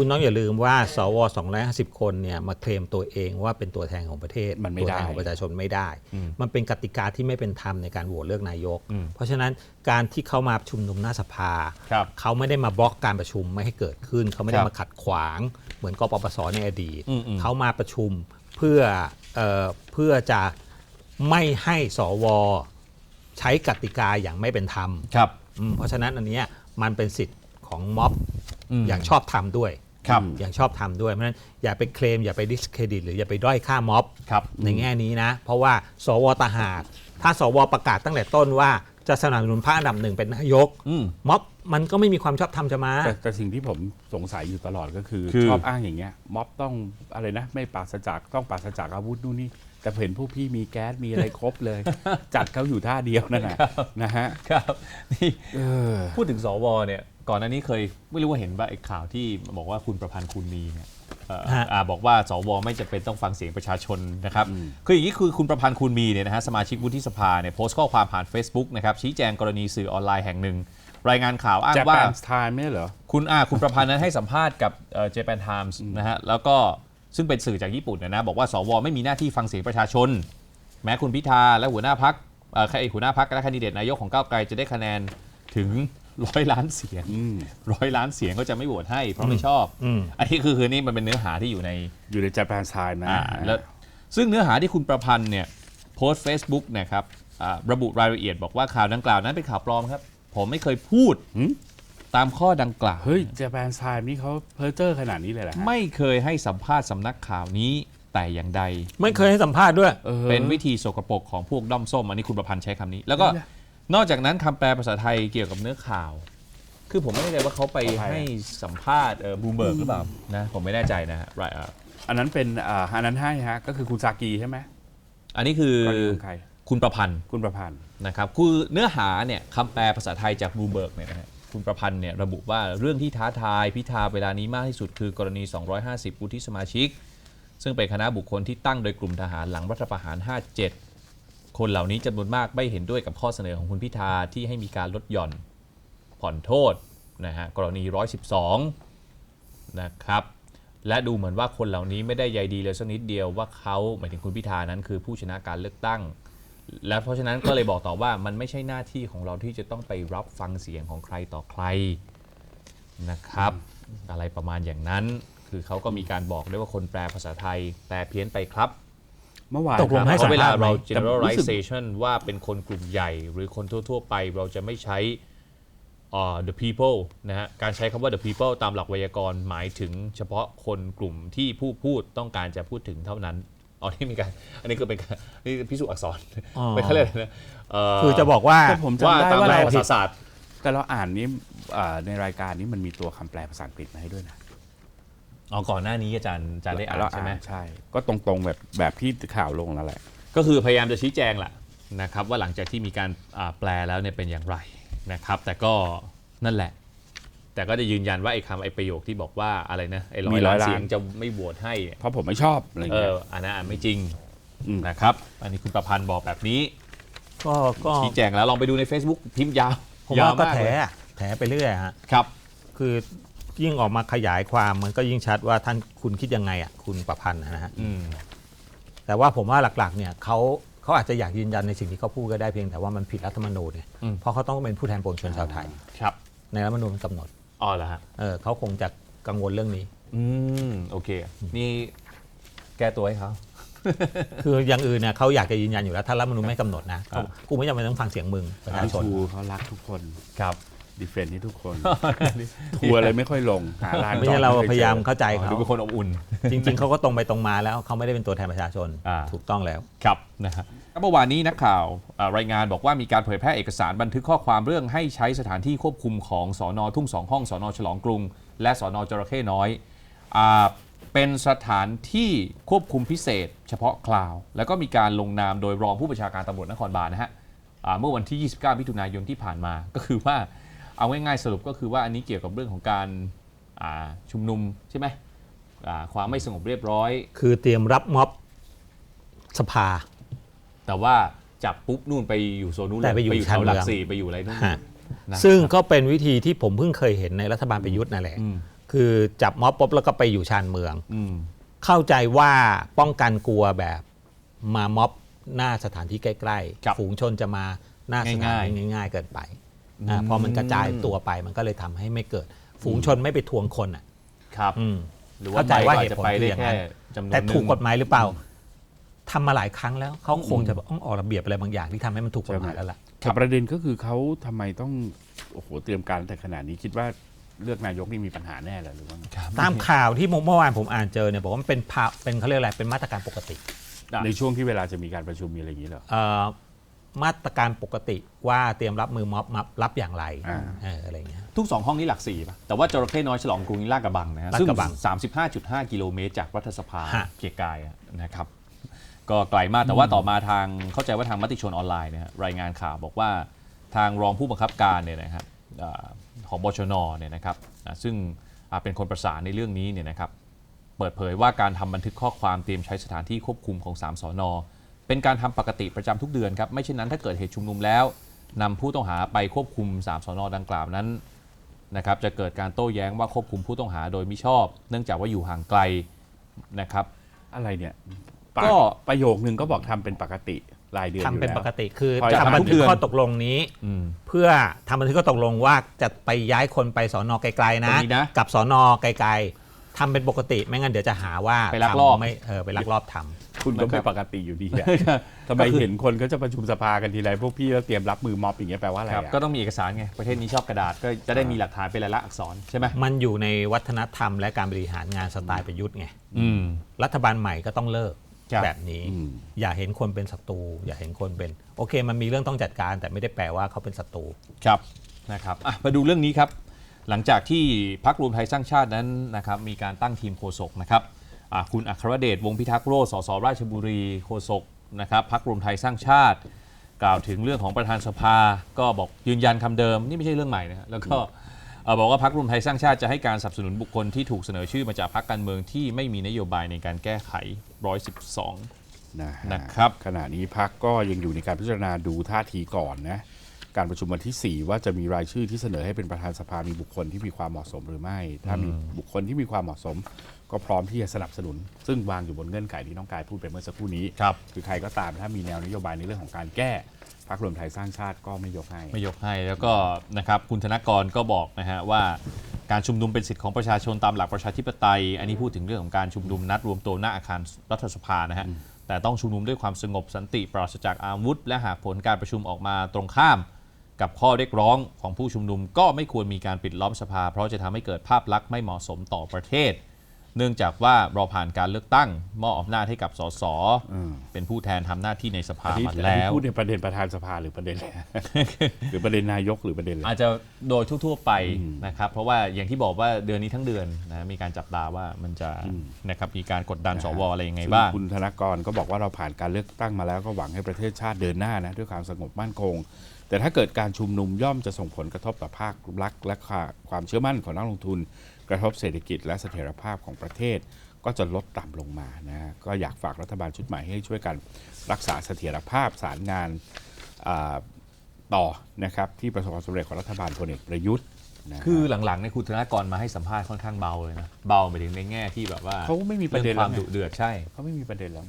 คุณต้องอย่าลืมว่าสว250 คนเนี่ยมาเคลมตัวเองว่าเป็นตัวแทนของประเทศมันไม่ตัวได้แทนของประชาชนไม่ได้ อืม มันเป็นกติกาที่ไม่เป็นธรรมในการโหวตเลือกนายก อืม เพราะฉะนั้นการที่เขามาชุมนุมหน้าสภา ครับ เขาไม่ได้มาบล็อกการประชุมไม่ให้เกิดขึ้น เขาไม่ได้ครับมาขัดขวาง เหมือนกปปสในอดีต อืมอืม เขามาประชุมเพื่อเอ่อเพื่อจะไม่ให้สว ใช้กติกาอย่างไม่เป็นธรรมครับ อืมเพราะฉะนั้นอันเนี้ยมันเป็นสิทธิ์ของม็อบมอย่างชอบทำด้วย ครับอย่างชอบทำด้วยเพราะฉะนั้นอย่าไปเคลมอย่าไปดิสเครดิตหรืออย่าไปด้อยค่าม็อบครับในแง่นี้นะ เพราะว่าสวตหากถ้าสวประกาศตั้งแต่ต้นว่าจะสนับสนุนพรรคอันดับหนึ่งเป็นนายกอืมม็อบมันก็ไม่มีความชอบธรรมจะมาแต่แต่สิ่งที่ผมสงสัยอยู่ตลอดก็คือคือชอบอ้างอย่างเงี้ยม็อบต้องอะไรนะ ไม่ปราศจากต้องปราศจากอาวุธนู่นนี่แต่เห็นพวกพี่มีแก๊สมีอะไรครบเลย จัดเขาอยู่ท่าเดียวนั่นนะนะฮะครับนี่เออพูดถึงสวเนี่ย ก่อนหน้านี้เคยไม่รู้ว่าเห็นว่าไอ้ข่าวที่บอกว่าคุณประพันธ์คุณมีเนี่ยเอ่อฮะ อ่าบอกว่าสวไม่จำเป็นต้องฟังเสียงประชาชนนะครับอืมคืออย่างนี้คือคุณประพันธ์คุณมีเนี่ยนะฮะสมาชิกวุฒิสภาเนี่ยโพสต์ข้อความผ่าน Facebook นะครับชี้แจงกรณีสื่อออนไลน์แห่งหนึ่ง รายงานข่าวอ้างแจว่า แปนสไตล์ไม่ใช่เหรอ คุณอาคุณประพันธ์นั้นให้สัมภาษณ์กับเจแปนไทมส์นะฮะแล้วก็ซึ่งเป็นสื่อจากญี่ปุ่นนะนะบอกว่าสวไม่มีหน้าที่ฟังเสียงประชาชน แม้คุณพิธาและหัวหน้าพักใครหัวหน้าพักและแคนดิเดตนายกของก้าวไกลจะได้คะแนนถึง ร้อยล้านเสียงอืมร้อยล้านเสียงก็จะไม่โหวตให้ เพราะไม่ชอบอืมอันนี้คือคือนี่มันเป็นเนื้อหาที่อยู่ในอยู่ในแจแปนสไตล์นะอ่าแล้วซึ่งเนื้อหาที่คุณประพันธ์เนี่ยโพสต์ Facebook เนะครับอ่าระบุรายละเอียดบอกว่าข่าวดังกล่าวนั้นเป็นข่าวปลอมครับ ผมไม่เคยพูดหืมตามข้อดังกล่าว เฮ้ยแจแปนสไตล์นี่เขาเพอร์เจอร์ขนาดนี้เลยเหรอฮะไม่เคยให้สัมภาษณ์สำนักข่าวนี้แต่อย่างใด ไม่เคยให้สัมภาษณ์ด้วยออเป็นวิธีสกปรกของพวกด้อมส้มอันนี้คุณประพันธ์ใช้คำนี้ แล้วก็ นอกจากนั้นคำแปลภาษาไทยเกี่ยวกับเนื้อข่าว คือผมไม่แน่ใจว่าเขาไปให้สัมภาษณ์บูมเบิร์กหรือเปล่านะผมไม่แน่ใจนะฮะ right อะอันนั้นเป็นอ่าอันนั้นให้ฮะก็คือคุณซากีใช่ไหมอันนี้คือกรณีของใครคุณประพันธ์คุณประพันธ์นะครับคือเนื้อหาเนี่ยคำแปลภาษาไทยจากบลูเบิร์กเนี่ยนะฮะคุณประพันธ์เนี่ยระบุว่าเรื่องที่ท้าทายพิธาเวลานี้มากที่สุดคือกรณี 250วุฒิสมาชิก ซึ่งเป็นคณะบุคคลที่ตั้งโดยกลุ่มทหารหลังรัฐประหาร 57 คนเหล่านี้จำนวนมากไม่เห็นด้วยกับข้อเสนอของคุณพิธาที่ให้มีการลดหย่อนผ่อนโทษนะฮะกรณี 112 นะครับ และดูเหมือนว่าคนเหล่านี้ไม่ได้ใยดีเลยสักนิดเดียวว่าเขาหมายถึงคุณพิธานั้นคือผู้ชนะการเลือกตั้ง และเพราะฉะนั้นก็เลยบอกต่อว่ามันไม่ใช่หน้าที่ของเราที่จะต้องไปรับฟังเสียงของใครต่อใครนะครับ อะไรประมาณอย่างนั้น คือเขาก็มีการบอกด้วยว่าคนแปลภาษาไทยแปลเพี้ยนไปครับ เมื่อวานตกลงครับให้เพสัมราะเวภาลาษณ์ไหมเราแต่รู้สึก generalization ว่าเป็นคนกลุ่มใหญ่ หรือคนทั่ว ๆ ไปเราจะไม่ใช้อ่า the people นะฮะการใช้คำว่า the people ตามหลักไวยากรณ์หมายถึงเฉพาะคนกลุ่มที่ผู้พูดต้องการจะพูดถึงเท่านั้นอ๋อนี่มีการอันนี้ก็เป็นการนี่พิสูจน์อักษรอ๋อไม่เขาเรียกอะไรนะเคือจะบอกว่าแต่ผมว่าจำได้ตามว่าหลักเราภาษาศาสตร์แต่เราอ่านนี้อ่าในรายการนี้มันมีตัวคำแปลภาษาอังกฤษมาให้ด้วยนะ อ๋อก่อนหน้านี้อาจารย์อาจารย์ได้อ่านเราใช่ไหมใช่ ก็ตรงๆแบบแบบที่ข่าวลงนั่นแหละ ก็คือพยายามจะชี้แจงแหละนะครับว่าหลังจากที่มีการอ่าแปลแล้วเนี่ยเป็นอย่างไรนะครับ แต่ก็นั่นแหละ แต่ก็จะยืนยันว่าไอ้คำไอ้ประโยคที่บอกว่าอะไรนะไอ้ร้อมียร้ล้าอยนล้านเสียงจะไม่โหวตให้ เพราะผมไม่ชอบอะไรเอเงี้ยออันนั้นอ่านไม่จริงมนะครับ อันนี้คุณประพันธ์บอกแบบนี้ ก็ก็ชี้แจงแล้วลองไปดูใน Facebook พิมพ์ยาวผมยาว่าวก็มากแถเลยอะแถไปเรื่อยฮะครับ คือ ยิ่งออกมาขยายความมันก็ยิ่งชัดว่าท่านคุณคิดยังไงอะคุณประพันธ์นะฮะอืม แต่ว่าผมว่าหลักๆเนี่ยเขาเขาอาจจะอยากยืนยันในสิ่งที่เขาพูดก็ได้เพียงแต่ว่ามันผิดรัฐธรรมนูญเนี่ยอืม เพราะเขาต้องเป็นผู้แทนปวงชนชาวไทย ครับในรัฐธรรมนูญมันกำหนดอ๋อเหรอฮะ เออเขาคงจะกังวลเรื่องนี้ อืม โอเค นี่แก้ตัวให้เขา คืออย่างอื่นเนี่ยเขาอยากจะยืนยันอยู่แล้วถ้ารัฐธรรมนูญไม่กำหนดนะเขาอ่ากูไม่จำเป็นต้องฟังเสียงมึงประชาพี่ชน ชูเขารักทุกคน ครับ ดีเฟนต์ให้ทุกคน ทัวร์อะไรไม่ค่อยลงหาร้านไม่ใช่เราพยายามเข้าใจอ๋อเขาดูเป็นคนอบอุ่น จริง ๆเขาก็ตรงไปตรงมาแล้วเขาไม่ได้เป็นตัวแทนประชาชนอ่าถูกต้องแล้วครับนะฮะเมื่อวานนี้นักข่าวอ่ารายงานบอกว่ามีการเผยแพร่เอกสารบันทึกข้อความเรื่องให้ใช้สถานที่ควบคุมของสอนอทุ่งสองห้องสอนอฉลองกรุง และสอนอจระเข้น้อยอาเป็นสถานที่ควบคุมพิเศษ เฉพาะคลาว แล้วก็มีการลงนามโดยรองผู้บัญชาการตำรวจนครบาลนะฮะอ่าเมื่อวันที่ 29 มิถุนายนที่ผ่านมา ก็คือว่า เอาง่ายๆสรุปก็คือว่าอันนี้เกี่ยวกับเรื่องของการอ่าชุมนุมใช่ไหมอ่าความไม่สงบเรียบร้อย คือเตรียมรับม็อบสภา แต่ว่าจับปุ๊บนู่นไปอยู่โซนนู้นเลแต่ยไปอยู่แถวหลักชานเมืองสี่ไปอยู่อะไรนู่นฮะนะซึ่งก็เป็นวิธีที่ผมเพิ่งเคยเห็นในรัฐบาลประยุทธ์นั่นแหละอืมคือจับม็อบปุ๊บแล้วก็ไปอยู่ชานเมืองอืมเข้าใจว่าป้องกันกลัวแบบมาม็อบหน้าสถานที่ใกล้ครับๆฝูงชนจะมาหน้าสถานง่ายที่ง่าย ๆ เกินไป อ่าอืมพอมันกระจายตัวไปมันก็เลยทำให้ไม่เกิด ฝูงชนไม่ไปทวงคนอะ ครับ อืม หรือว่าเข้าใจว่าไปเหตุจะผลไปคือได้อย่างแค่นั้นจำนวนแต่ถูกกฎหนึ่งหมายหรือเปล่าทำมาหลายครั้งแล้วเขาคงจะต้องออกระเบียบอะไรบางอย่างที่ทำให้มันถูกกฎหมายแล้วล่ะ แต่ประเด็นก็คือเขาทำไมต้องโอ้โหเตรียมการแต่ขนาดนี้คิดว่าเลือกนายกนี่มีปัญหาแน่เลยหรือว่าไงตามข่าวที่เมื่อวานผมอ่านเจอเนี่ยบอกว่ามันเป็นภาเป็นเขาเรียกอะไรเป็นมาตรการปกติในช่วงที่เวลาจะมีการประชุมมีอะไรอย่างนี้เหรอ เอ่อ มาตรการปกติว่าเตรียมรับมือม็อบมารับอย่างไรอ่า เอออะไรอย่างเงี้ย ทุกสองห้องนี้หลักสี่ป่ะ แต่ว่าจระเข้น้อยฉลองกรุงนี่ลาดกระบังนะฮะลาดซึ่งกระบัง35.5กิโลเมตรจากรัฐสภาฮะ เกียรติกายอะนะครับ ก็ไกลมากแต่ว่าต่อมาทางเข้าใจว่าทางมติชนออนไลน์เนี่ยฮะรายงานข่าวบอกว่าทางรองผู้บังคับการเนี่ยนะครับเอ่อของบชนเนี่ยนะครับอะซึ่งอะเป็นคนประสานในเรื่องนี้เนี่ยนะครับ เปิดเผยว่าการทำบันทึกข้อความเตรียมใช้สถานที่ควบคุมของ 3สอนอ เป็นการทำปกติประจำทุกเดือนครับไม่เช่นนั้นถ้าเกิดเหตุชุมนุมแล้วนำผู้ต้องหาไปควบคุม 3สอนอดังกล่าวนั้นนะครับจะเกิดการโต้แย้งว่าควบคุมผู้ต้องหาโดยมิชอบ เนื่องจากว่าอยู่ห่างไกลนะครับ อะไรเนี่ยก็ก็ประโยคนึงก็บอกทำเป็นปกติรายเดือนทำเป็นอยู่ปแล้วกติคือพอจะทำบันทุกทึเดืกอนข้อตกลงนี้อืมเพื่อทำบันทึกข้อตกลงว่าจะไปย้ายคนไปสอนอไกลๆตรนะงนี้นะ กับสอนอไกลๆทำเป็นปกติไม่งั้นเดี๋ยวจะหาว่าไปลักลอบทำไม่เออไปลักลอบทำ คุณก็นะคไม่รับปกติอยู่ดีอะทำไมเห็นคนก็จะประชุมสภากันทีไรพวกพี่ก็เตรียมรับมือม็อบอย่างเงี้ยแปลว่าอะไรครับอะ ก็ต้องมีเอกสารไง ประเทศนี้ชอบกระดาษก็จะได้มีหลักฐานเป็นลายลักษณ์อักษรใช่ไหมมันอยู่ในวัฒนธรรมและการบริหารงานสไตล์ประยุทธ์ไงอืม รัฐบาลใหม่ก็ต้องเลิกครับ แบบนี้อืมอย่าเห็นคนเป็นศัตรูอย่าเห็นคนเป็น โอเค มันมีเรื่องต้องจัดการ แต่ไม่ได้แปลว่าเขาเป็นศัตรู ครับนะครับอะมาดูเรื่องนี้ครับ หลังจากที่พักรวมไทยสร้างชาตินั้นนะครับมีการตั้งทีมโฆษกนะครับ อะคุณอัครเดชวงศ์พิทักษ์โรจน์สสราชบุรีโฆษกนะครับพักรวมไทยสร้างชาติ กล่าวถึงเรื่องของประธานสภา ก็บอกยืนยันคำเดิม นี่ไม่ใช่เรื่องใหม่นะฮะแล้วก็เอ่อบอกว่าพักรวมไทยสร้างชาติจะให้การสนับสนุนบุคคลที่ถูกเสนอชื่อมาจากพรรคการเมืองที่ไม่มีนโยบายในการแก้ไข 112 นะฮะนะครับ ขณะนี้พักก็ยังอยู่ในการพิจารณาดูท่าทีก่อนนะ การประชุมวันที่ 4 ว่าจะมีรายชื่อที่เสนอให้เป็นประธานสภามีบุคคลที่มีความเหมาะสมหรือไม่ ถ้ามีบุคคลที่มีความเหมาะสม ก็พร้อมที่จะสนับสนุน ซึ่งวางอยู่บนเงื่อนไขที่น้องกายพูดไปเมื่อสักครู่นี้ครับ คือใครก็ตามถ้ามีแนวนโยบายในเรื่องของการแก้พักรวมไทยสร้างชาติก็ไม่ยกให้ไม่ยกให้แล้วก็นะครับคุณธนกรก็บอกนะฮะว่าการชุมนุมเป็นสิทธิของประชาชนตามหลักประชาธิปไตย อันนี้พูดถึงเรื่องของการชุมนุมนัดรวมตัวหน้าอาคารรัฐสภานะฮะแต่ต้องชุมนุมด้วยความสงบสันติปราศจากอาวุธ และหากผลการประชุมออกมาตรงข้าม กับข้อเรียกร้องของผู้ชุมนุม ก็ไม่ควรมีการปิดล้อมสภา เพราะจะทำให้เกิดภาพลักษณ์ไม่เหมาะสมต่อประเทศ เนื่องจากว่ารอผ่านการเลือกตั้งมอบอำนาจให้กับสสอืมเป็นผู้แทนทำหน้าที่ในสภาอันนี้มาอันแล้นี้วพูดในประเด็นประธานสภาหรือประเด็นอะไรหรือประเด็นนายกหรือประเด็นอะไรอาจจะโดยทั่ว ๆ ไปอืมนะครับเพราะว่าอย่างที่บอกว่าเดือนนี้ทั้งเดือนนะมีการจับตาว่ามันจะอืมนะครับมีการกดดันสวอะไรยังไงซึ่บ้างคุณธนกรก็บอกว่าเราผ่านการเลือกตั้งมาแล้วก็หวังให้ประเทศชาติเดินหน้านะด้วยความสงบมั่นคง แต่ถ้าเกิดการชุมนุมย่อมจะส่งผลกระทบต่อภาครัฐและความเชื่อมั่นของนักลงทุน กระทบเศรษฐกิจและเสถียรภาพของประเทศ ก็จะลดต่ำลงมานะก็อยากฝากรัฐบาลชุดใหม่ให้ช่วยกันรักษาเสถียรภาพสารงานต่อนะครับที่ประสบความสำเร็จของรัฐบาลพลเอกประยุทธ์คือหลังๆในคุณธนกรมาให้สัมภาษณ์ค่อนข้างเบาเลยนะ เบาไปถึงในแง่ที่แบบว่าเขาไม่มีประเด็นความดุเดือดใช่เขาไม่มีประเด็นแล้ว